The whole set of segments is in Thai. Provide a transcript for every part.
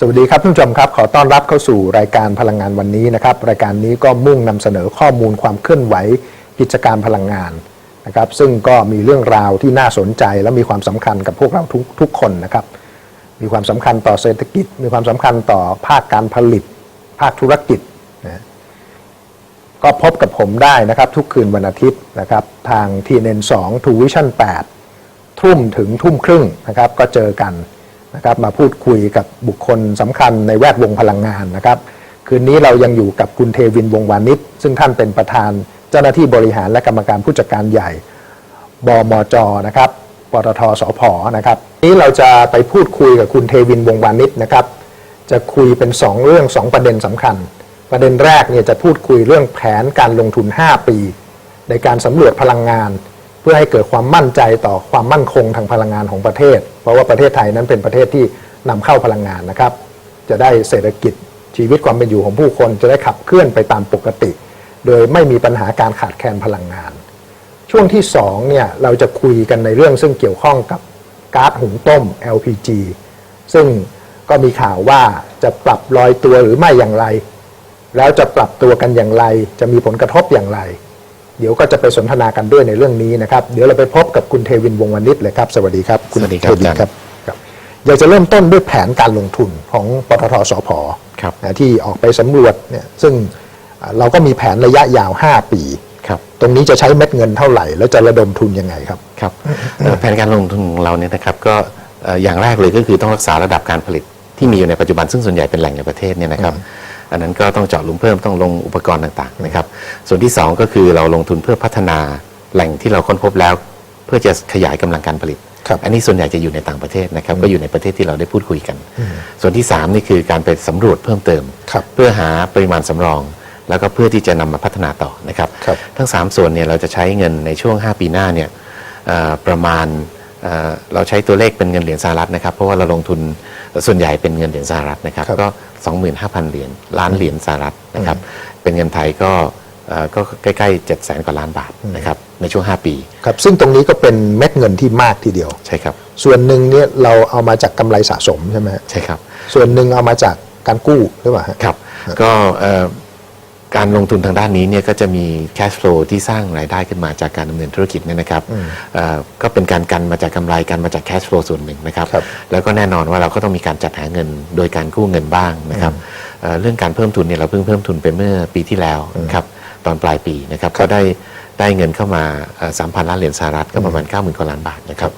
สวัสดีครับท่านผู้ชมครับ ขอต้อนรับเข้าสู่รายการพลังงานวันนี้นะครับ รายการนี้ก็มุ่งนำเสนอข้อมูลความเคลื่อนไหวกิจการพลังงานนะครับ ซึ่งก็มีเรื่องราวที่น่าสนใจและมีความสำคัญกับพวกเราทุกทุกคนนะครับ มีความสำคัญต่อเศรษฐกิจ มีความสำคัญต่อภาคการผลิต ภาคธุรกิจนะก็พบกับผมได้นะครับ ทุกคืนวันอาทิตย์นะครับ ทาง TNN 2 True Vision 8ทุ่มถึงทุ่มครึ่งนะครับ ก็เจอกัน นะครับมาพูดคุยกับบุคคลสำคัญในแวดวงพลังงานนะครับคืนนี้เรายังอยู่กับคุณเทวินวงวานิชซึ่งท่านเป็นประธานเจ้าหน้าที่บริหารและกรรมการผู้จัดการใหญ่ บมจนะครับปตทสพนะครับนี้เราจะไปพูดคุยกับคุณเทวินวงวานิชนะครับ จะคุยเป็น 2 เรื่อง 2 ประเด็นสำคัญ ประเด็นแรกเนี่ยจะพูดคุยเรื่องแผนการลงทุน 5 ปี ในการสำรวจพลังงาน พื่อให้เกิดความมั่นใจต่อความมั่นคงทางพลังงานของประเทศ เพราะว่าประเทศไทยนั้นเป็นประเทศที่นำเข้าพลังงานนะครับ จะได้เศรษฐกิจชีวิตความเป็นอยู่ของผู้คนจะได้ขับเคลื่อนไปตามปกติ โดยไม่มีปัญหาการขาดแคลนพลังงาน ช่วงที่2เนี่ยเราจะคุยกันในเรื่องซึ่งเกี่ยวข้องกับก๊าซหุงต้ม LPG ซึ่งก็มีข่าวว่าจะปรับลอยตัวหรือไม่อย่างไร แล้วจะปรับตัวกันอย่างไร จะมีผลกระทบอย่างไร เดี๋ยวก็จะไปสนทนากันด้วยในเรื่องนี้นะครับ เดี๋ยวเราไปพบกับคุณเทวินวงศ์วานิชเลยครับ สวัสดีครับ คุณสวัสดีครับเทวินอาจารย์ครับครับ อยากจะเริ่มต้นด้วยแผนการลงทุนของปตทสพครับนะที่ออกไปสำรวจเนี่ยซึ่งอ่าเราก็มีแผนระยะยาว 5 ปีครับตรงนี้จะใช้เม็ดเงินเท่าไหร่ แล้วจะระดมทุนยังไงครับครับเอ่อแผนการลงทุนของเราเนี่ยนะครับก็เอ่ออย่างแรกเลยก็คือต้องรักษาระดับการผลิตที่มีอยู่ในปัจจุบันซึ่งส่วนใหญ่เป็นแหล่งในประเทศเนี่ยนะครับ อันนั้นก็ต้องเจาะหลุมเพิ่มต้องลงอุปกรณ์ต่างๆนะครับ ส่วนที่สองก็คือเราลงทุนเพื่อพัฒนาแหล่งที่เราค้นพบแล้ว เพื่อจะขยายกำลังการผลิตครับอันนี้ส่วนใหญ่จะอยู่ในต่างประเทศนะครับ ก็อยู่ในประเทศที่เราได้พูดคุยกัน ส่วนที่สามนี่คือการไปสำรวจเพิ่มเติมครับเพื่อหาปริมาณสำรอง แล้วก็เพื่อที่จะนำมาพัฒนาต่อนะครับครับทั้ง 3 ส่วนเนี่ยเราจะใช้เงินในช่วง 5 ปีหน้าเนี่ยเอ่อประมาณเอ่อเราใช้ตัวเลขเป็นเงินเหรียญสหรัฐนะครับ เพราะว่าเราลงทุน ส่วนใหญ่เป็นเงินเหรียญสหรัฐนะครับครับก็ 25,000 เหรียญล้านเหรียญสหรัฐนะครับ เป็นเงินไทยก็เอ่อก็ใกล้ๆ7 0 0 0 0 0 กว่าล้านบาทนะครับในช่วง 5 ปีครับซึ่งตรงนี้ก็เป็นเม็ดเงินที่มากทีเดียวใช่ครับ ส่วนหนึ่งเนี่ยเราเอามาจากกำไรสะสมใช่ไหมฮะใช่ครับ ส่วนหนึ่งเอามาจากการกู้หรือเปล่าฮะครับก็เอ่อ การลงทุนทางด้านนี้เนี่ยก็จะมี cash flow ที่สร้างรายได้ขึ้นมาจากการดำเนินธุรกิจเนี่ยนะครับเอ่อก็เป็นการกันมาจากกำไรกันมาจาก cash flow ส่วนหนึ่งนะครับครับแล้วก็แน่นอนว่าเราก็ต้องมีการจัดหาเงินโดยการกู้เงินบ้างนะครับเอ่อเรื่องการเพิ่มทุนเนี่ยเราเพิ่งเพิ่มทุนไปเมื่อปีที่แล้วนะครับตอนปลายปีนะครับก็ได้ได้เงินเข้ามาสามพันล้านเหรียญสหรัฐก็ประมาณ 9 0,000กว่าล้านบาทนะครับ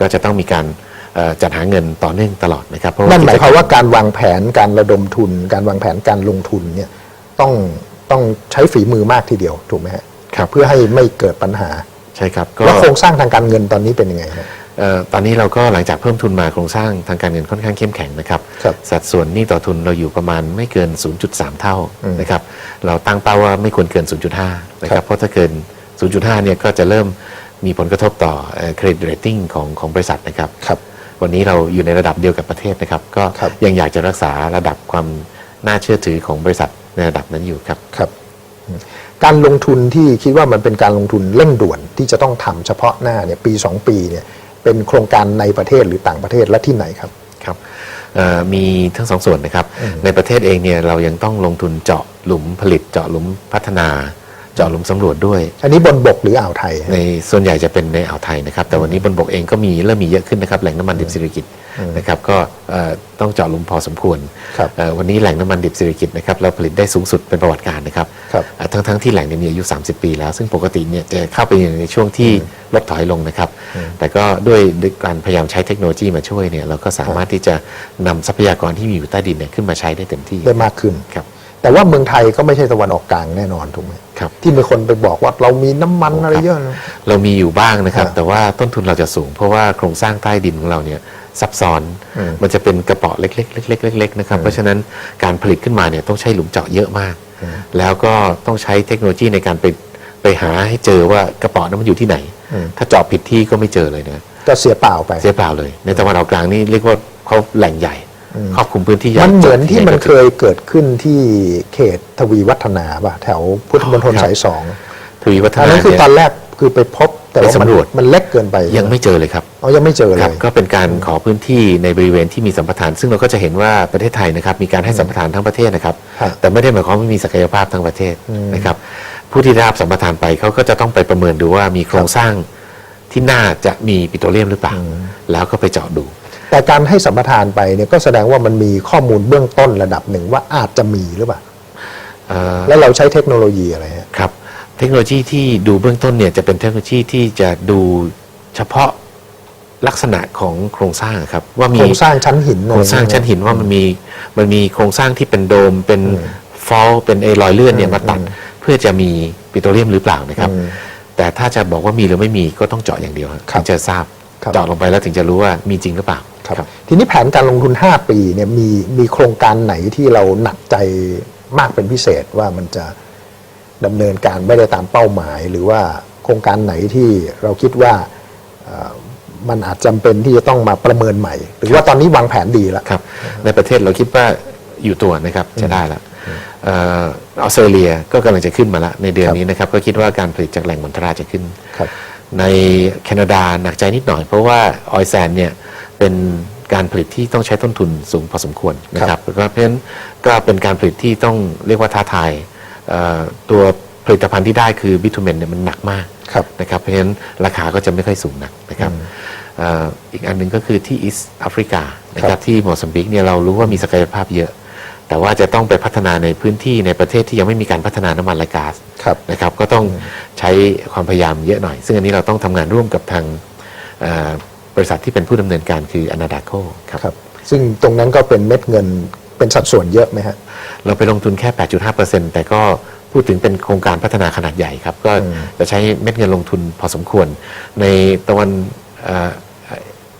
ก็จะต้องมีการเอ่อจัดหาเงินต่อเนื่องตลอดนะครับเพราะว่านั่นหมายความกิจกรรว่าการวางแผนการระดมทุน การวางแผนการลงทุนเนี่ยต้อง ต้องใช้ฝีมือมากทีเดียวถูกไหมฮะครับ เพื่อให้ไม่เกิดปัญหาใช่ครับก็แล้วโครงสร้างทางการเงินตอนนี้เป็นยังไงฮะ เอ่อตอนนี้เราก็หลังจากเพิ่มทุนมาโครงสร้างทางการเงินค่อนข้างเข้มแข็งนะครับ ครับสัดส่วนหนี้ต่อทุนเราอยู่ประมาณไม่เกิน 0.3 เท่านะครับเราตั้งเป้าว่าไม่ควรเกิน 0.5 นะคครัรับบ เพราะถ้าเกิน 0.5 เนี่ยก็จะเริ่มมีผลกระทบต่อเครดิตเรตติ้งของของบริษัทนะครับ ครับ วันนี้เราอยู่ในระดับเดียวกับประเทศนะครับ ก็ครับยังอยากจะรักษาระดับความน่าเชื่อถือของบริษัท ในระดับนั้นอยู่ครับครับอืมการลงทุนที่คิดว่ามันเป็นการลงทุนเร่งด่วนที่จะต้องทำเฉพาะหน้าเนี่ยปี 2 ปีเนี่ยเป็นโครงการในประเทศหรือต่างประเทศและที่ไหนครับครับเอ่อมีทั้งสองส่วนนะครับ ในประเทศเองเนี่ยเรายังต้องลงทุนเจาะหลุมผลิตเจาะหลุมพัฒนา เจาะหลุมสำรวจด้วย อันนี้บนบกหรืออ่าวไทยฮะ ในส่วนใหญ่จะเป็นในอ่าวไทยนะครับแต่วันนี้บนบกเองก็มีเริ่มมีเยอะขึ้นนะครับแหล่งน้ำมันดิบสิริกิตนะครับก็เอ่อต้องเจาะหลุมพอสมควรครับเอ่อวันนี้แหล่งน้ำมันดิบสิริกิตนะครับเราผลิตได้สูงสุดเป็นประวัติการนะครับครับ เอ่อทั้งทั้งที่แหล่งเนี้มีอายุ 30 ปีแล้ว ซึ่งปกติเนี่ยจะเข้าไปในช่วงที่ลดถอยลงนะครับ แต่ก็ด้วยด้วยการพยายามใช้เทคโนโลยีมาช่วยเนี่ยเราก็สามารถที่จะนำทรัพยากรที่มีอยู่ใต้ดินเนี่ยขึ้นมาใช้ได้เต็มที่ได้มากขึ้น ครับ แต่ว่าเมืองไทยก็ไม่ใช่ตะวันออกกลางแน่นอนถูกไหม ครับ ที่มีคนไปบอกว่าเรามีน้ำมันอะไรเยอะนะ เรามีอยู่บ้างนะครับอ่าแต่ว่าต้นทุนเราจะสูง เพราะว่าโครงสร้างใต้ดินของเราเนี่ยซับซ้อนอืมมันจะเป็นกระเป๋อเล็กๆเล็กๆเล็กๆนะครับเพราะฉะนั้นการผลิตขึ้นมาเนี่ยต้องใช้หลุมเจาะเยอะมากแล้วก็ต้องใช้เทคโนโลยีในการไปไปหาให้เจอว่ากระเป๋อนั้นมันอยู่ที่ไหนถ้าเจาะผิดที่ก็ไม่เจอเลยนะ ก็เสียเปล่าไป เสียเปล่าเลย ในตะวันออกกลางนี่เรียกว่าเขาแหล่งใหญ่ ครอบคลุมพื้นที่ใหญ่มันเหมือนที่มันจาะเคยเกิดขึ้นที่เขตทวีวัฒนาป่ะแถวพุทธมณฑลครับสายสองทวีวัฒอันนานั้นคือเนี่ยตอนแรกคือไปพบแต่ไปว่ามันสำรวจมันเล็กเกินไปยังไม่เจอเลยครับอ๋อยังไม่เจอเลครับยก็เป็นการขอพื้นที่ในบริเวณที่มีสัมปทาน ซึ่งเราก็จะเห็นว่าประเทศไทยนะครับมีการให้สัมปทานทั้งประเทศนะครับครับ แต่ไม่ได้หมายความว่ามีศักยภาพทั้งประเทศนะครับผู้ที่ได้รับสัมปทานไปเขาก็จะต้องไปประเมินดูว่ามีโครงสร้างที่น่าจะมีปิโตรเลียมหรือเปล่าแล้วก็ไปเจาะดู แต่การให้สัมปทานไปเนี่ยก็แสดงว่ามันมีข้อมูลเบื้องต้นระดับหนึ่งว่าอาจจะมีหรือเปล่าเอ่อแล้วเราใช้เทคโนโลยีอะไรฮะครับ เทคโนโลยีที่ดูเบื้องต้นเนี่ยจะเป็นเทคโนโลยีที่จะดูเฉพาะลักษณะของโครงสร้างครับ ว่ามีโครงสร้างชั้นหินโครงสร้างชั้นหินว่ามันมีมันมีโครงสร้างที่เป็นโดมเป็นฟอลเป็นเอรอยเลื่อนเนี่ยมาตัดเพื่อจะมีปิโตรเลียมหรือเปล่านะครับ แต่ถ้าจะบอกว่ามีหรือไม่มีก็ต้องเจาะอย่างเดียวครับถึงจะทราบครับเจาะลงไปแล้วถึงจะรู้ว่ามีจริงหรือเปล่า ครับทีนี้แผนการลงทุน 5 ปีเนี่ยมีมีโครงการไหนที่เราหนักใจมากเป็นพิเศษว่ามันจะดำเนินการไม่ได้ตามเป้าหมาย หรือว่าโครงการไหนที่เราคิดว่าเอ่อมันอาจจำเป็นที่จะต้องมาประเมินใหม่ หรือว่าตอนนี้วางแผนดีแล้วครับ ในประเทศเราคิดว่าอยู่ตัวนะครับจะได้แล้วเอ่อออสเตรเลียก็กำลังจะขึ้นมาแล้วในเดือนครับนี้นะครับ ก็คิดว่าการผลิตจากแหล่งมณฑราจะขึ้นครับในแคนาดาหนักใจนิดหน่อย เพราะว่าออยแซนเนี่ย เป็นการผลิตที่ต้องใช้ต้นทุนสูงพอสมควรนะครับแล้วก็เพราะฉะนั้นก็เป็นการผลิตที่ต้องเรียกว่าท้าทายเอ่อตัวผลิตภัณฑ์ที่ได้คือบิทูเมนเนี่ยมันหนักมากครับนะครับเพราะฉะนั้นราคาก็จะไม่ค่อยสูงนักนะครับเอ่ออีกอันหนึ่งก็คือที่อีสต์แอฟริกานะคครัรับบที่โมซัมบิกเนี่ยเรารู้ว่ามีศักยภาพเยอะ แต่ว่าจะต้องไปพัฒนาในพื้นที่ในประเทศที่ยังไม่มีการพัฒนาน้ำมันและก๊าซครับนะครับก็ต้องใช้ความพยายามเยอะหน่อย ซึ่งอันนี้เราต้องทำงานร่วมกับทางเอ่อ บริษัทที่เป็นผู้ดำเนินการคืออนาดาโคครับครับซึ่งตรงนั้นก็เป็นเม็ดเงินเป็นสัดส่วนเยอะไหมฮะเราไปลงทุนแค่ 8.5%แต่ก็พูดถึงเป็นโครงการพัฒนาขนาดใหญ่ครับ ก็จะใช้เม็ดเงินลงทุนพอสมควร ในตะวันเอ่อ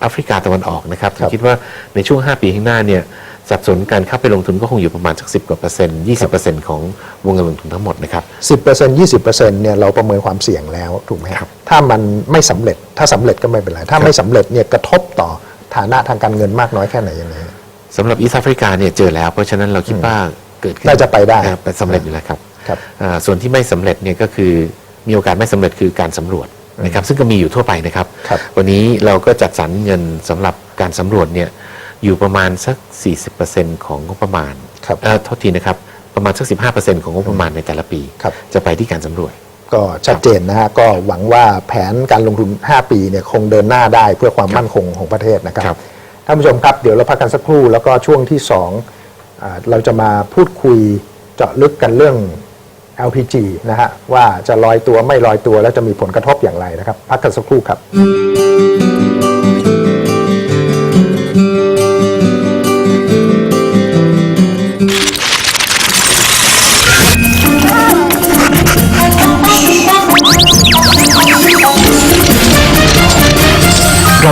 แอฟริกาตะวันออกนะครับครับคิดว่าในช่วง 5 ปีข้างหน้าเนี่ยสัดส่วนการเข้าไปลงทุนก็คงอยู่ประมาณสัก 10 กว่าเปอร์เซ็นต์ 20 เปอร์เซ็นต์ของวงเงินลงทุนทั้งหมดนะครับ10% 20%เนี่ยเราประเมินความเสี่ยงแล้วถูกไหมครับถ้ามันไม่สำเร็จถ้าสำเร็จก็ไม่เป็นไร ถ้าไม่สำเร็จเนี่ยกระทบต่อฐานะทางการเงินมากน้อยแค่ไหนยังไงฮะสำหรับอีสแอฟริกาเนี่ยเจอแล้ว เพราะฉะนั้นเราคิดว่าเกิดขึ้นน่าจะไปได้ครับเป็นสำเร็จอยู่แล้วครับครับ อ่าส่วนที่ไม่สำเร็จเนี่ยก็คือมีโอกาสไม่สำเร็จคือการสำรวจนะครับ ซึ่งก็มีอยู่ทั่วไปนะครับ ครับ วันนี้เราก็จัดสรรเงินสำหรับการสำรวจเนี่ยอยู่ประมาณสัก 40%ของงบประมาณครับ เอ่อโทษทีนะครับ ประมาณสัก 15%ของงบประมาณในแต่ละปีครับจะไปที่การสำรวจ ก็ชัดเจนนะฮะก็หวังว่าแผนการลงทุน 5 ปีเนี่ยคงเดินหน้าได้เพื่อความมั่นคงของประเทศนะครับครับท่านผู้ชมครับเดี๋ยวเราพักกันสักครู่ แล้วก็ช่วงที่2อ่าเราจะมาพูดคุยเจาะลึกกันเรื่อง LPG นะฮะว่าจะลอยตัวไม่ลอยตัวแล้วจะมีผลกระทบอย่างไรนะครับ พักกันสักครู่ครับ